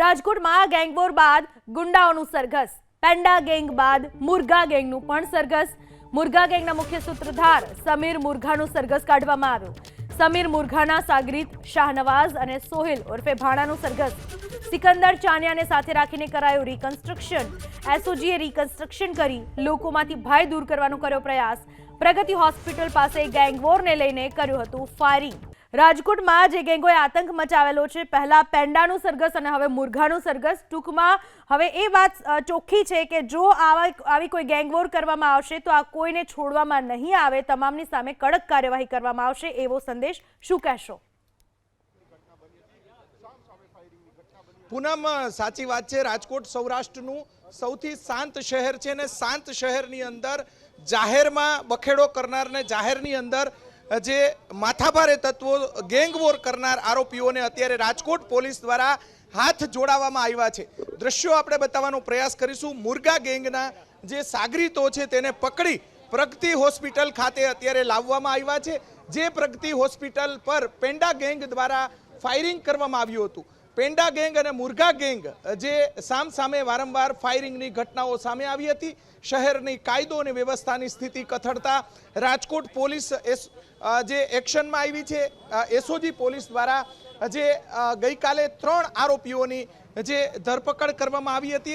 રાજકોટમાં ગેંગવોર બાદ ગુંડાઓનું સરઘસ. પેન્ડા ગેંગ બાદ મુરગા ગેંગનું પણ સરઘસ. મુરગા ગેંગના મુખ્ય સૂત્રધાર સમીર મુરઘાનું સરઘસ કાઢવામાં આવ્યું. સમીર મુરઘાના સાગરીત, શાહનવાઝ અને સોહિલ ઉર્ફે ભાણાનું સરઘસ. સિકંદર ચાનિયાને સાથે રાખીને કરાયું રિકન્સ્ટ્રક્શન એસઓજીએ રિકન્સ્ટ્રક્શન કરી લોકોમાંથી ભય દૂર કરવાનો કર્યો પ્રયાસ. પ્રગતિ હોસ્પિટલ પાસે ગેંગવોરને લઈને કર્યું હતું ફાયરિંગ રાજકોટમાં જે ગેંગોએ આતંક મચાવેલો છે, પહેલા પેંડાનું સરઘસ અને હવે મુરઘાનું સરઘસ. ટૂંકમાં હવે એ વાત ચોખ્ખી છે કે જો આવા આવી કોઈ ગેંગવોર કરવામાં આવશે, તો આ કોઈને છોડવામાં નહીં આવે. તમામની સામે કડક કાર્યવાહી કરવામાં આવશે એવો સંદેશ શું કહેશો? પૂનમ સાચી વાત છે, રાજકોટ સૌરાષ્ટ્રનું સૌથી શાંત શહેર છે ને શાંત શહેરની અંદર જાહેરમાં બખેડો કરનારને જાહેરની અંદર જે માથાભારે તત્વો ગેંગવોર કરનાર આરોપીઓને અત્યારે રાજકોટ પોલીસ દ્વારા હાથ જોડાવવામાં આવ્યા છે. દ્રશ્યો આપણે બતાવવાનો પ્રયાસ કરીશું. મુરગા ગેંગના જે સાગરીતો છે તેને પકડી પ્રગતિ હોસ્પિટલ ખાતે અત્યારે લાવવામાં આવ્યા છે. જે પ્રગતિ હોસ્પિટલ પર પેન્ડા ગેંગ દ્વારા ફાયરિંગ કરવામાં આવ્યું હતું. પેન્ડા ગેંગ અને મુરઘા ગેંગ જે સામ સામે વારંવાર ફાયરિંગની ઘટનાઓ સામે આવી હતી, શહેરની કાયદો અને વ્યવસ્થાની સ્થિતિ કથળતા, રાજકોટ પોલીસ જે એક્શનમાં આવી છે એસઓજી પોલીસ દ્વારા જે ગઈકાલે ત્રણ આરોપીઓની, જે ધરપકડ કરવામાં આવી હતી.